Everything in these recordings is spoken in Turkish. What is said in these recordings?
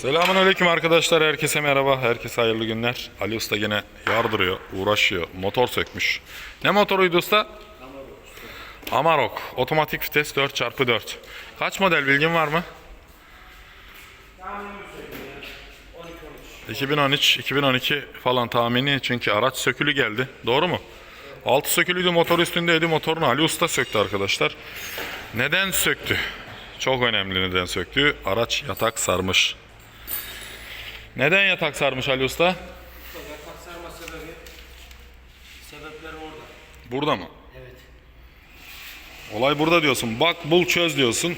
Selamünaleyküm arkadaşlar. Herkese merhaba. Herkese hayırlı günler. Ali Usta gene yardırıyor, uğraşıyor. Motor sökmüş. Ne motoruydu usta? Amarok. Otomatik vites 4x4. Kaç model bilgin var mı? 2013, 2012 falan tahmini çünkü araç sökülü geldi. Doğru mu? Altı sökülüydü motor üstündeydi. Motorunu Ali Usta söktü arkadaşlar. Neden söktü? Çok önemli neden söktü. Araç yatak sarmış. Neden yatak sarmış Ali Usta? Yatak sarma sebebi sebepleri orada. Burada mı? Evet. Olay burada diyorsun. Bak bul çöz diyorsun.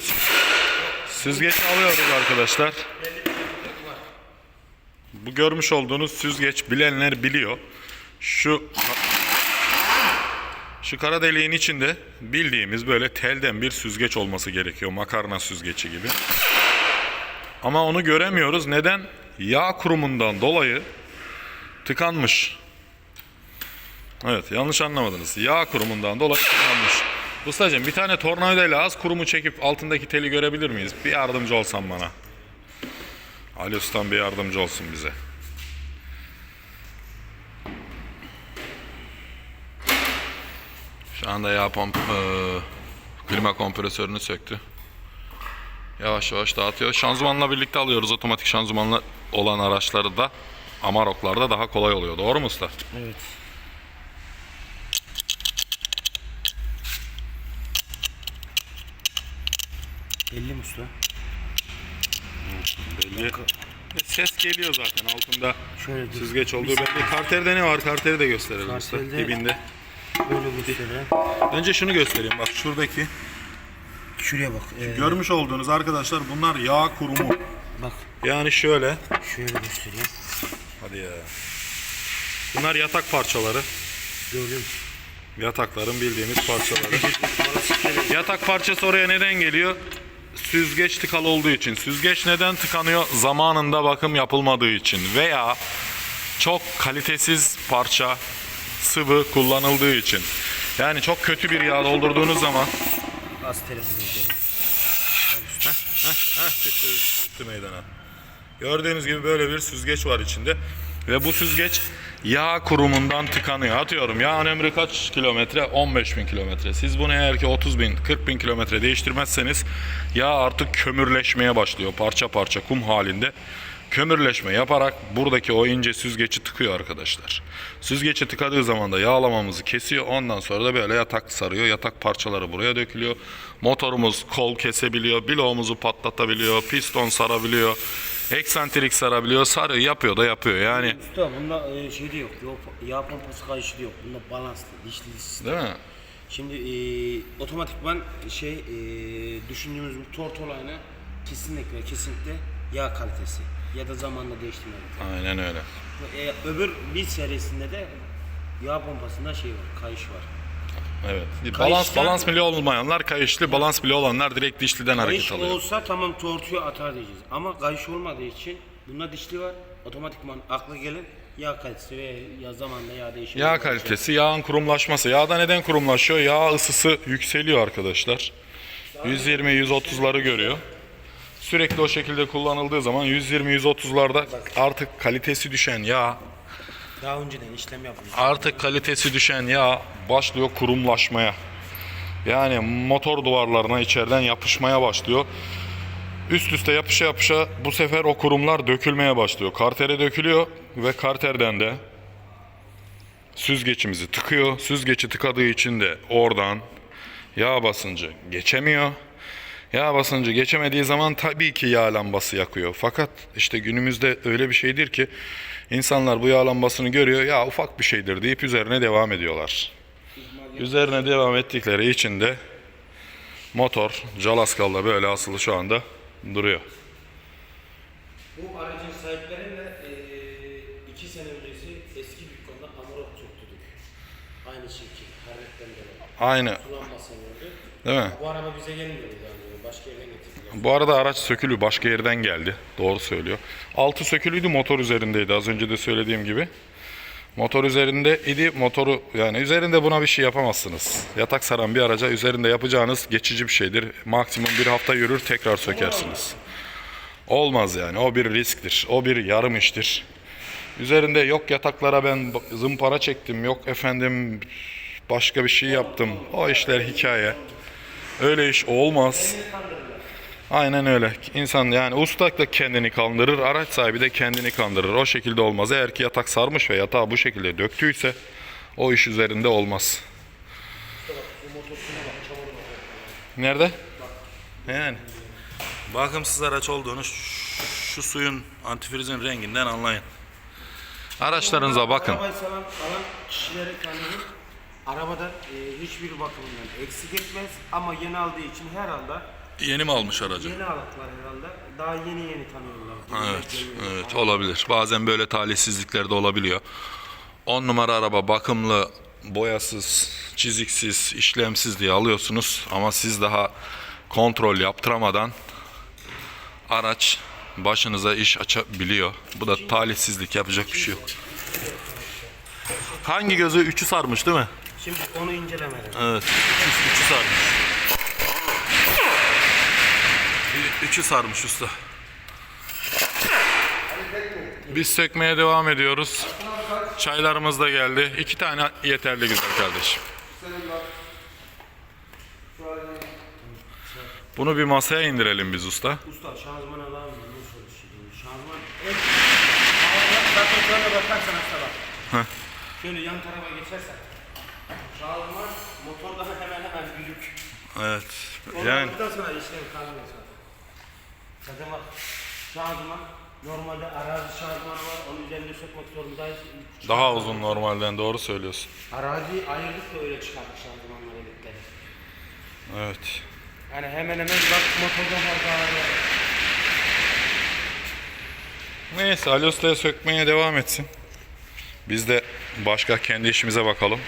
Süzgeç alıyoruz arkadaşlar. Bu görmüş olduğunuz süzgeç bilenler biliyor. Şu şu kara deliğin içinde bildiğimiz böyle telden bir süzgeç olması gerekiyor. Makarna süzgeci gibi. Ama onu göremiyoruz. Neden? Yağ kurumundan dolayı tıkanmış. Evet yanlış anlamadınız. Yağ kurumundan dolayı tıkanmış. Ustacığım bir tane tornavidayla az kurumu çekip altındaki teli görebilir miyiz? Bir yardımcı olsan bana. Ali Ustam bir yardımcı olsun bize. Şu anda yağ pomp eee, klima kompresörünü söktü. Yavaş yavaş dağıtıyor. Şanzımanla birlikte alıyoruz. Otomatik şanzımanla olan araçları da Amarok'larda daha kolay oluyor. Doğru mu usta? Evet. Belli mi usta? Belli. Ses geliyor zaten altında. Şöyle. Süzgeç olduğu belli. Karterde ne var? Karteri de gösterelim usta. Karterde- Dibinde. Böyle göstereyim. Önce şunu göstereyim. Bak şuradaki. Şuraya bak. Ee, Görmüş olduğunuz arkadaşlar bunlar yağ kurumu. bak. Yani şöyle. Şöyle göstereyim. Hadi ya. Bunlar yatak parçaları. Gördüm. Yatakların bildiğimiz parçaları. Yatak parçası oraya neden geliyor? Süzgeç tıkalı olduğu için. Süzgeç neden tıkanıyor? Zamanında bakım yapılmadığı için veya çok kalitesiz parça sıvı kullanıldığı için. Yani çok kötü bir yağ doldurduğunuz zaman Az telefon edelim. Heh, çıktı, çıktı meydana. Gördüğünüz gibi böyle bir süzgeç var içinde. Ve bu süzgeç yağ kurumundan tıkanıyor. Atıyorum yağın ömrü kaç kilometre? 15 bin kilometre. Siz bunu eğer ki 30 bin, 40 bin kilometre değiştirmezseniz yağ artık kömürleşmeye başlıyor. Parça parça kum halinde. Kömürleşme yaparak buradaki o ince süzgeci tıkıyor arkadaşlar. Süzgeci tıkadığı zaman da yağlamamızı kesiyor. Ondan sonra da böyle yatak sarıyor. Yatak parçaları buraya dökülüyor. Motorumuz kol kesebiliyor. Biloğumuzu patlatabiliyor. Piston sarabiliyor. Eksantrik sarabiliyor. Sarıyor. Yapıyor da yapıyor. Yani Usta bunda e, şey de yok. yok. Yağ pompası kayışı da yok. Bunda balanslı, dişli sistem. değil mi? Şimdi e, otomatikman şey e, düşündüğümüz bu tort olayına kesinlikle ve kesinlikle yağ kalitesi ya da zamanla değiştirmeli. Aynen öyle. E, öbür bir serisinde de yağ pompasında şey var, kayış var. Evet. Balans Kayıştan- balans bile olmayanlar kayışlı, balans bile olanlar direkt dişliden hareket Kayış alıyor. olsa tamam tortuyu atar diyeceğiz. Ama kayış olmadığı için bunda dişli var. Otomatikman akla gelir yağ kalitesi ve ya zamanla yağ değişimi. Yağ kalitesi, yağın kurumlaşması. Yağda neden kurumlaşıyor? Yağ ısısı yükseliyor arkadaşlar. 120-130'ları görüyor. Sürekli o şekilde kullanıldığı zaman 120-130'larda artık kalitesi düşen yağ, Daha önceden işlem yapılmış. artık kalitesi düşen yağ başlıyor kurumlaşmaya. Yani motor duvarlarına içeriden yapışmaya başlıyor. Üst üste yapışa yapışa bu sefer o kurumlar dökülmeye başlıyor. Kartere dökülüyor ve karterden de süzgeçimizi tıkıyor. Süzgeci tıkadığı için de oradan yağ basıncı geçemiyor. Yağ basıncı geçemediği zaman tabii ki yağ lambası yakıyor. Fakat işte günümüzde öyle bir şeydir ki insanlar bu yağ lambasını görüyor. Ya ufak bir şeydir deyip üzerine devam ediyorlar. Üzerine devam ettikleri için de motor Calaskal'da böyle asılı şu anda duruyor. Bu aracın sahipleriyle eee iki sene öncesi eski dükkanda Amarok söktürdük. Aynı şekil, Harret'ten beri. Aynı değil mi? Bu araba bize gelmiyordu yani başka yerden getirdiler. Bu arada araç sökülü başka yerden geldi. Doğru söylüyor. Altı sökülüydü motor üzerindeydi az önce de söylediğim gibi. Motor üzerinde idi. Motoru yani üzerinde buna bir şey yapamazsınız. Yatak saran bir araca üzerinde yapacağınız geçici bir şeydir. Maksimum bir hafta yürür tekrar sökersiniz. Olmaz yani. O bir risktir. O bir yarım iştir. Üzerinde yok yataklara ben zımpara çektim. Yok efendim başka bir şey yaptım. O işler hikaye. Öyle iş olmaz. Aynen öyle. İnsan yani usta da kendini kandırır, araç sahibi de kendini kandırır. O şekilde olmaz. Eğer ki yatak sarmış ve yatağı bu şekilde döktüyse o iş üzerinde olmaz. Nerede? Yani. Bakımsız araç olduğunu şu suyun antifrizin renginden anlayın. Araçlarınıza bakın. Arabayı seven alan kişilere tanıyorum. Arabada e, hiçbir bakımından eksik etmez ama yeni aldığı için herhalde Yeni mi almış aracı? yeni aldıklar herhalde. Daha yeni yeni tanıyorlar. Evet, evet olabilir. Bazen böyle talihsizlikler de olabiliyor. 10 numara araba bakımlı, boyasız, çiziksiz, işlemsiz diye alıyorsunuz ama siz daha kontrol yaptıramadan araç başınıza iş açabiliyor. Bu da talihsizlik yapacak bir şey yok. Hangi gözü? Üçü sarmış değil mi? Şimdi onu incelemedim. Evet. Üçü, üçü sarmış. Üçü sarmış usta. Biz sökmeye devam ediyoruz. Çaylarımız da geldi. İki tane yeterli güzel kardeşim. Bunu bir masaya indirelim biz usta. Usta şanzıman alan Şanzıman hep zaten şöyle bakarsan hasta bak. Şöyle yan tarafa geçersen. Şanzıman motorda hemen hemen büyük. Evet. Onu Yani aldıktan sonra işlem kalmıyor zaten. Zaten bak şanzıman normalde arazi şanzımanı var onun üzerinde sökmek zorundayız. daha uzun normalden doğru söylüyorsun. Araziyi ayırdık da öyle çıkardık şanzımanları. Evet. Yani hemen hemen bak motorda var. Neyse Usta'ya sökmeye devam etsin. Biz de başka kendi işimize bakalım.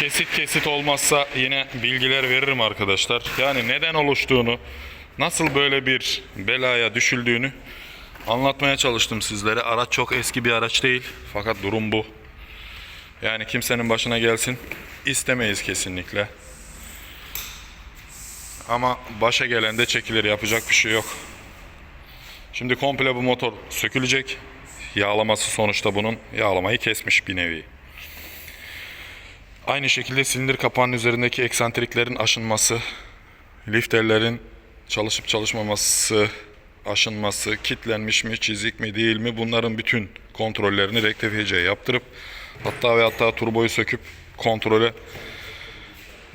Kesit kesit olmazsa yine bilgiler veririm arkadaşlar. Yani neden oluştuğunu, nasıl böyle bir belaya düşüldüğünü anlatmaya çalıştım sizlere. Araç çok eski bir araç değil fakat durum bu. Yani kimsenin başına gelsin istemeyiz kesinlikle. Ama başa gelen de çekilir yapacak bir şey yok. Şimdi komple bu motor sökülecek. Yağlaması sonuçta bunun yağlamayı kesmiş bir nevi. Aynı şekilde silindir kapağının üzerindeki eksantriklerin aşınması, lifterlerin çalışıp çalışmaması, aşınması, kitlenmiş mi, çizik mi, değil mi bunların bütün kontrollerini rektifiyeciye yaptırıp hatta ve hatta turboyu söküp kontrole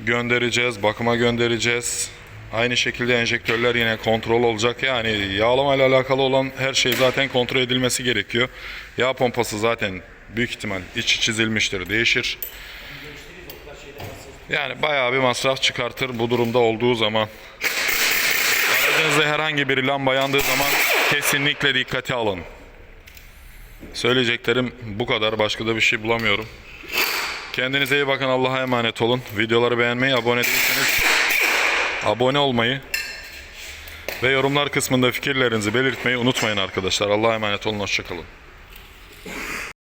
göndereceğiz, bakıma göndereceğiz. Aynı şekilde enjektörler yine kontrol olacak. Yani yağlama ile alakalı olan her şey zaten kontrol edilmesi gerekiyor. Yağ pompası zaten büyük ihtimal içi çizilmiştir, değişir. Yani bayağı bir masraf çıkartır bu durumda olduğu zaman. Aracınızda herhangi bir lamba yandığı zaman kesinlikle dikkate alın. Söyleyeceklerim bu kadar. Başka da bir şey bulamıyorum. Kendinize iyi bakın. Allah'a emanet olun. Videoları beğenmeyi, abone değilseniz abone olmayı ve yorumlar kısmında fikirlerinizi belirtmeyi unutmayın arkadaşlar. Allah'a emanet olun. Hoşçakalın.